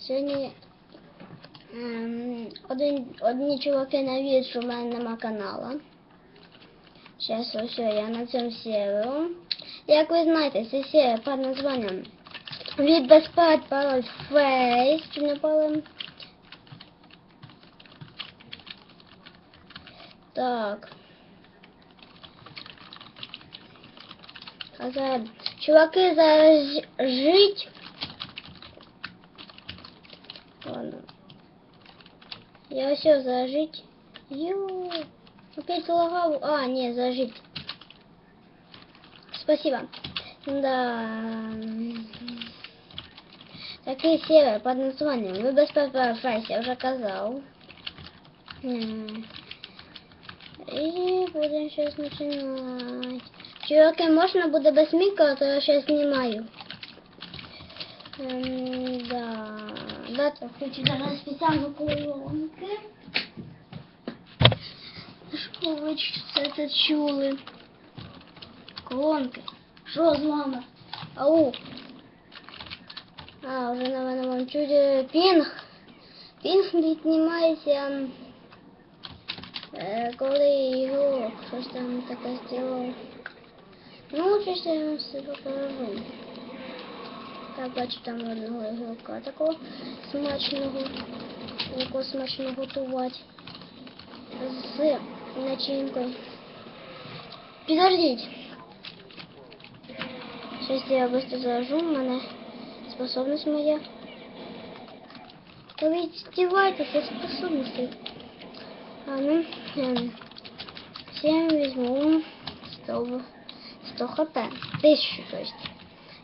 Сьогодні ем, один, одні чуваки навіють, що в мене нема каналу. Зараз ось я на цьому серверу. Як ви знаєте, це сервер під названням від безпад пароль фейс. Чи не пароль? Так. А зараз чуваки зараз жить. Ладно. Я все зажить. Ё. Опять лагал. А, не, зажить. Спасибо. Да. Такий сервер под названием Вы без Файс, я уже казал. М. И будем сейчас начинать. Чуваки, можно буде без мікро, то я сейчас снимаю. Ем, да. Дати хочу зараз спеціально колонки. Що ви це це чули? Колонки. Що з вами? Ау. А, вже на мене вам чує пінг. Пінг піднімається, е, коли його щось там таке зробив. Ну, щось я вам все покажу. Так, бачу там одного ігрока такого смачного, якого смачно готувати з начинкою. Підождіть. Щось я быстро зажу, в мене способность моя. Та ви здіваєтесь, це способності. А ну, ем, всем візьму 100, 100 хп. Тисячу, то есть.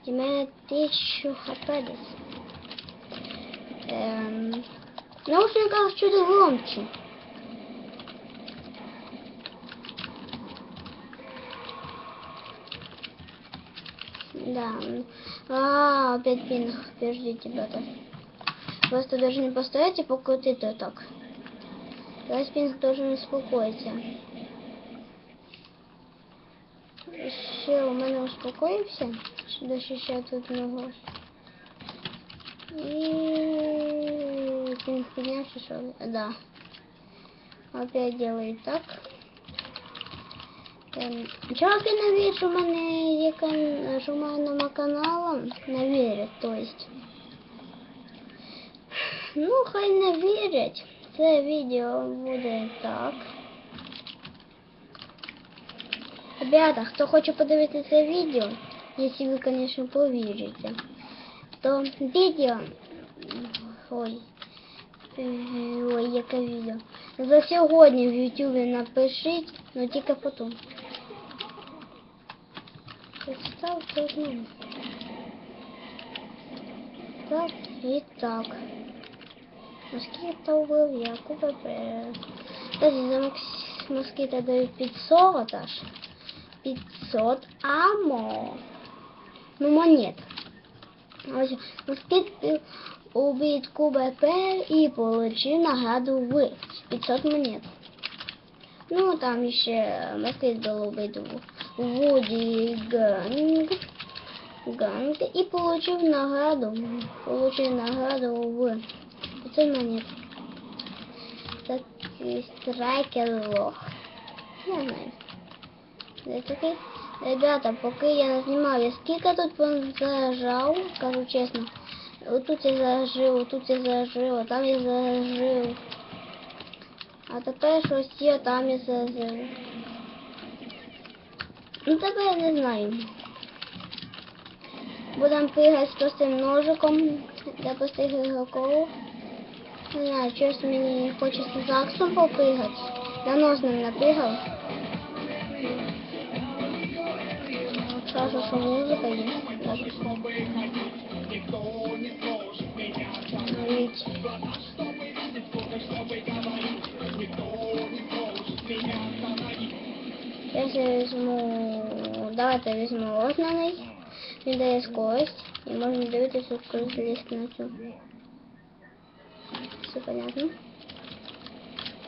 І в мене тисячу хп десь. Ем, наушниках чуть громче. Да. А, опять пинг. Подождите, ребята. Просто должны постоять и покрутить вот так. Тогда пинг должен успокоиться Ще у мене успокоївся. До ще тут ногу. І пинг піднявся, що ли? Да. Опять делаю так. Ем, Чуваки не вірять, що в мене є кан... що в мене нема каналу. Не вірять, то есть. Ну, хай не вірять. Це відео буде так. Ребята, хто хоче подивитися це відео, якщо ви, конечно, повірите, то відео... Ой, ой, яке відео. За сьогодні в Ютубі напишіть, ну тільки потім. Представте одну. Так і так. Москіта убив, я купив. Кстати, за макс- москіта дають 500 аж. 500 амо. Ну, монет. Ось, москіт убит КБП и получил награду в 500 монет. Ну, там еще москит был убит в Вуди Ганг. Ганг и получил награду. Получил награду в 500 монет. Так, страйкер лох. Не знаю. Я. Ребята, поки я не знімав, я скільки тут вам заражав, кажу чесно. Отут я зажив, отут я зажив, там я зажив. А тепер щось є, там я зажив. Ну тебе я не знаю. Будемо пигати з простим ножиком для простих ігроків. Не знаю, щось мені хочеться з аксом попигати. Я ножним напигав. Кажу, що музика є. Даже Навіть. Зараз я візьму, давайте візьму огнений, він дає скорость, і можна дивитися, коли залізти на цю. Все понятно.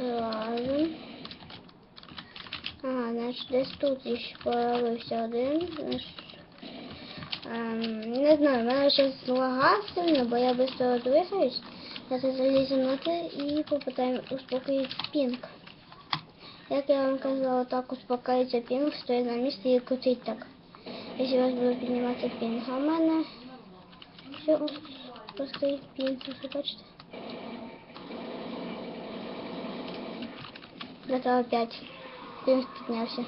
Ладно. Ага, значить десь тут ще появився один. Значить, Ем, не знаю, в мене щось лага сильно, бо я швидко двигаюсь. Зараз заліземо на це і попитаємо успокоїти пінг. Як я вам казала, так успокоїться пінг, стоїть на місці і крутить так. Якщо у вас буде підніматися пінг. А в мене все постоїть пінг, ви бачите? Зато опять пінг піднявся.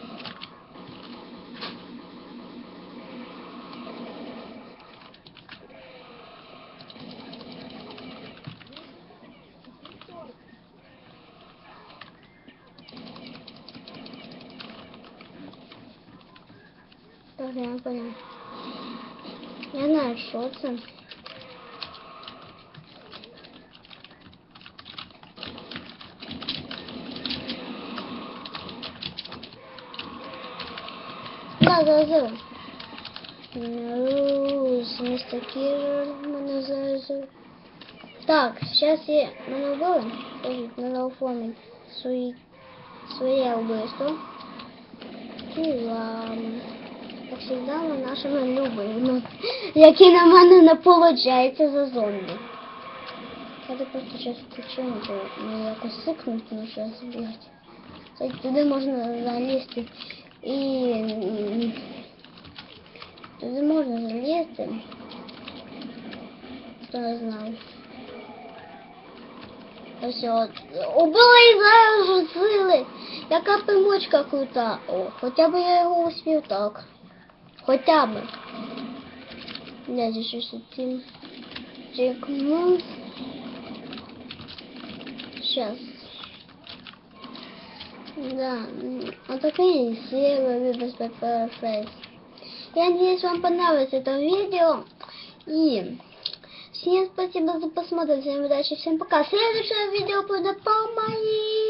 Не понял. Я знаю, що це. Да, да, да. Ну, містер мене зараз. Так, зараз я мене вбили. Скажіть, треба оформити свої, своє вбивство. І ладно. Як завжди, ми нашими любими, які на мене не виходить за зомбі. Я просто зараз включу, бо мені якось сикнуть, ну що збігати. Туди можна залізти і м, туди можна залізти. Хто не знав. Ось от. Убили і зараз жили. Яка примочка крута. О, хоча б я його успів так. Хоча б. Я щось цим чекну. Сейчас. Да, вот такие серии без Face. Я надеюсь, вам понравилось это видео. И всем спасибо за просмотр. Всем удачи, всем пока. Следующее видео будет по моей